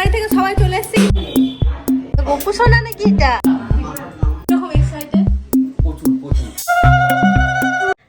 বাড়ি থেকে সবাই চলে এসেছি। গপু শোনা নাকি এটা?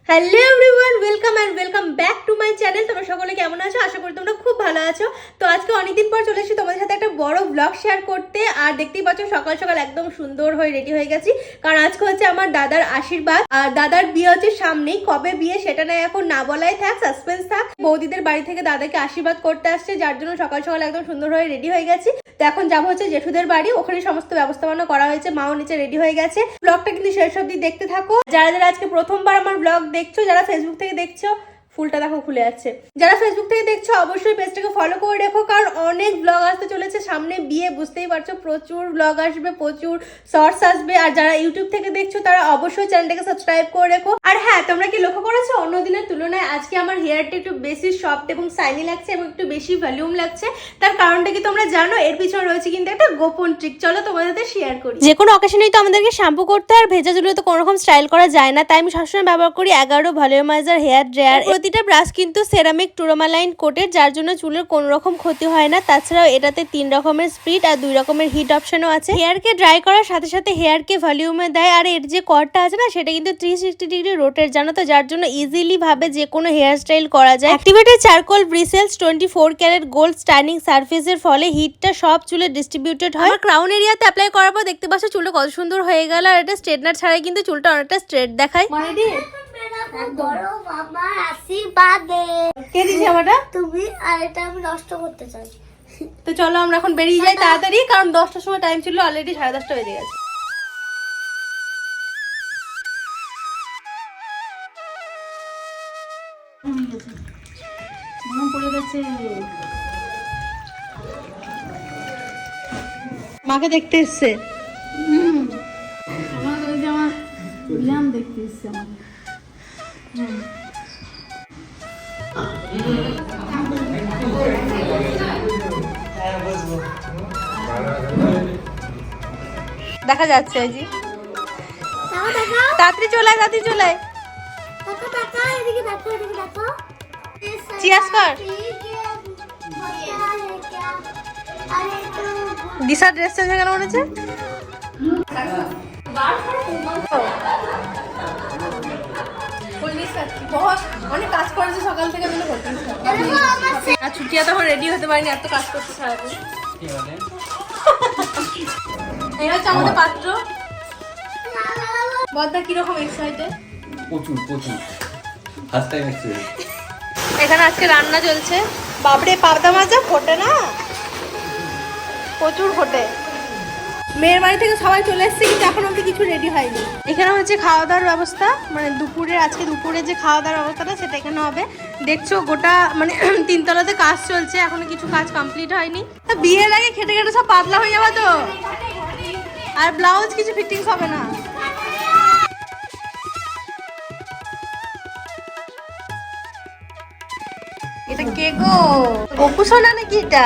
Hello everyone welcome and welcome back to my channel তোমরা সকলে কেমন আছো? আশা করি তোমরা খুব ভালো আছো। তো আজকে অনেকদিন পর চলে এসেছি তোমাদের সাথে একটা বড় ব্লগ শেয়ার করতে। আর দেখতেই পাচ্ছ, সকাল সকাল একদম সুন্দর হয়ে রেডি হয়ে গেছি। কারণ আজকে হচ্ছে আমার দাদার আশীর্বাদ। আর দাদার বিয়ে হচ্ছে সামনেই। কবে বিয়ে সেটা না এখন না বলাই থাক সাসপেন্স থাক। বৌদিদের বাড়ি থেকে দাদাকে আশীর্বাদ করতে আসছে, যার জন্য সকাল সকাল একদম সুন্দর হয়ে রেডি হয়ে গেছি। তো এখন যাব হচ্ছে জেঠুদের বাড়ি। ওখানে সমস্ত ব্যবস্থাপনা করা হয়েছে, মাও নিচে রেডি হয়ে গেছে। ব্লগটা কিন্তু শেষ অব্দি দেখতে থাকো। যারা যারা আজকে প্রথমবার আমার ব্লগ দেখছ, যারা ফেসবুক থেকে দেখছ দেখছো ফুলটা দেখো খুলে আছে যারা ফেসবুক থেকে দেখছ, অবশ্যই পেজটাকে ফলো করে রেখো, কারণ অনেক ব্লগ আসতে চলেছে। সামনে বিয়ে, বুঝতেই পারছ, প্রচুর ব্লগ আসবে, প্রচুর শর্টস আসবে, আর যারা ইউটিউব থেকে দেখছ, তারা অবশ্যই চ্যানেলটাকে সাবস্ক্রাইব করে রেখো। আর হ্যাঁ তোমরা কি লক্ষ্য করেছ? অন্য দিনের তুলনায় আজকে আমার হেয়ারটা একটু বেশি সফট এবং সাইনি লাগছে এবং একটু বেশি ভলিউম লাগছে। তার কারণটা কি তোমরা জানো? এর পিছনে রয়েছে কিন্তু একটা গোপন ট্রিক চলো তোমাদের সাথে শেয়ার করি। যে কোনো অকেশনেই তো আমাদেরকে শ্যাম্পু করতে আর ভেজা চুলে তো কোনো রকম স্টাইল করা যায় না। তাই আমি সবসময় ব্যবহার করি এগারো ভলিউমাইজার হেয়ার ড্রায়ার প্রতিটা ব্রাশ কিন্তু সেরামিক টুরোমালাইন কোটের যার জন্য চুলের কোনো রকম ক্ষতি হয় না। তাছাড়াও এটাতে তিন রকমের স্পিড আর দুই রকমের হিট অপশনও আছে। হেয়ারকে ড্রাই করার সাথে সাথে হেয়ারকে ভলিউমে দেয়। আর এর যে কর্ডটা আছে না সেটা কিন্তু থ্রি সিক্সটি ডিগ্রি রোটের জানো তো? যার জন্য ইজিলি ভাবে যে কোনো হেয়ার স্টাইল করা যায়। Activated charcoal bristles twenty four carat gold staining সার্ফেসের ফলে হিটটা সব চুলে ডিস্ট্রিবিউটেড হয়। ক্রাউন এরিয়াতে অ্যাপ্লাই করার পর দেখতে পাচ্ছ চুলটা কত সুন্দর হয়ে গেল। আর এটা স্ট্রেটনার ছাড়াই কিন্তু চুলটা অনেকটা স্ট্রেট দেখায়। আশীর্বাদে কে দিয়েছে আমারটা? তুমি আর এটা আমি নষ্ট করতে চাই। তো চলো আমরা এখন বেরিয়ে যাই তাড়াতাড়ি কারণ দশটার সময় টাইম ছিল অলরেডি সাড়ে দশটা বেজে গেছে। মাকে দেখতে এসছে? দেখা যাচ্ছে এই জি দেখো দেখো তাড়াতাড়ি চলে তাড়াতাড়ি চলে চিয়ার্স কর দিশা ড্রেস চেঞ্জ হয়ে গেল মনে হচ্ছে? অনেক কাজ করেছে সকাল থেকে আর ছুটিয়া তখন রেডি হতে পারিনি এত কাজ করতে সারাদিন। মানে হচ্ছে আমাদের পাত্র। বদ্দা কীরকম এক্সাইটেড প্রচুর প্রচুর। ফার্স্ট টাইম এক্সপিরিয়েন্স এখানে আজকে রান্না চলছে। বাবরে পাবদা মাছ যা ফোটে না? প্রচুর ফোটে। মেয়ের বাড়ি থেকে সবাই চলে এসেছে, কিন্তু এখন অব্দি কিছু রেডি হয়নি। এখানে হচ্ছে খাওয়া দাওয়ার ব্যবস্থা। মানে দুপুরের, আজকে দুপুরে যে খাওয়া দাওয়ার ব্যবস্থাটা, সেটা এখানে হবে। দেখছ, গোটা মানে তিনতলাতে কাজ চলছে, এখনও কিছু কাজ কমপ্লিট হয়নি। তা বিয়ের আগে খেটে খেটে সব পাতলা হয়ে যাবে তো? আর ব্লাউজ কিছু ফিটিংস হবে না? এটা কে গো? গপু সোনা নাকি এটা?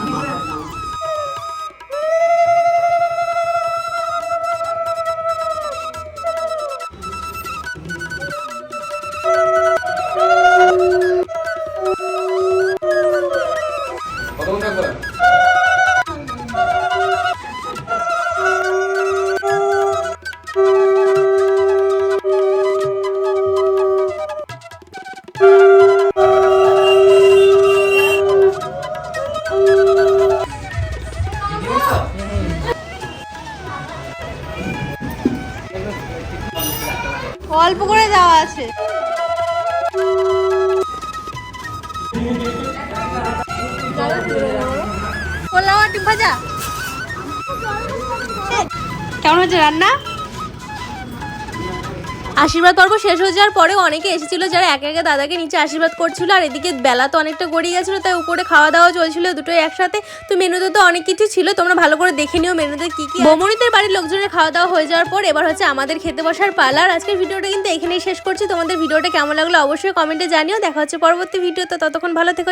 অল্প করে যাওয়া আছে। ভাজা? কেমন হচ্ছে রান্না? আশীর্বাদ পর্ব শেষ হয়ে যাওয়ার পরেও অনেকে এসেছিল যারা একে একে দাদাকে নিচে আশীর্বাদ করছিল, আর এদিকে বেলা তো অনেকটা গড়িয়ে গেছিল, তাই উপরে খাওয়া দাওয়া চলছিল দুটোই একসাথে। তো মেনুতে তো অনেক কিছু ছিল, তোমরা ভালো করে দেখে নিও মেনুতে কি কি বমনিদের বাড়ির লোকজনের খাওয়া দাওয়া হয়ে যাওয়ার পর এবার হচ্ছে আমাদের খেতে বসার পালা। আর আজকের ভিডিওটা কিন্তু এখানেই শেষ করছি। তোমাদের ভিডিওটা কেমন লাগল অবশ্যই কমেন্টে জানিও। দেখা হচ্ছে পরবর্তী ভিডিওতে। ততক্ষণ ভালো থেকো।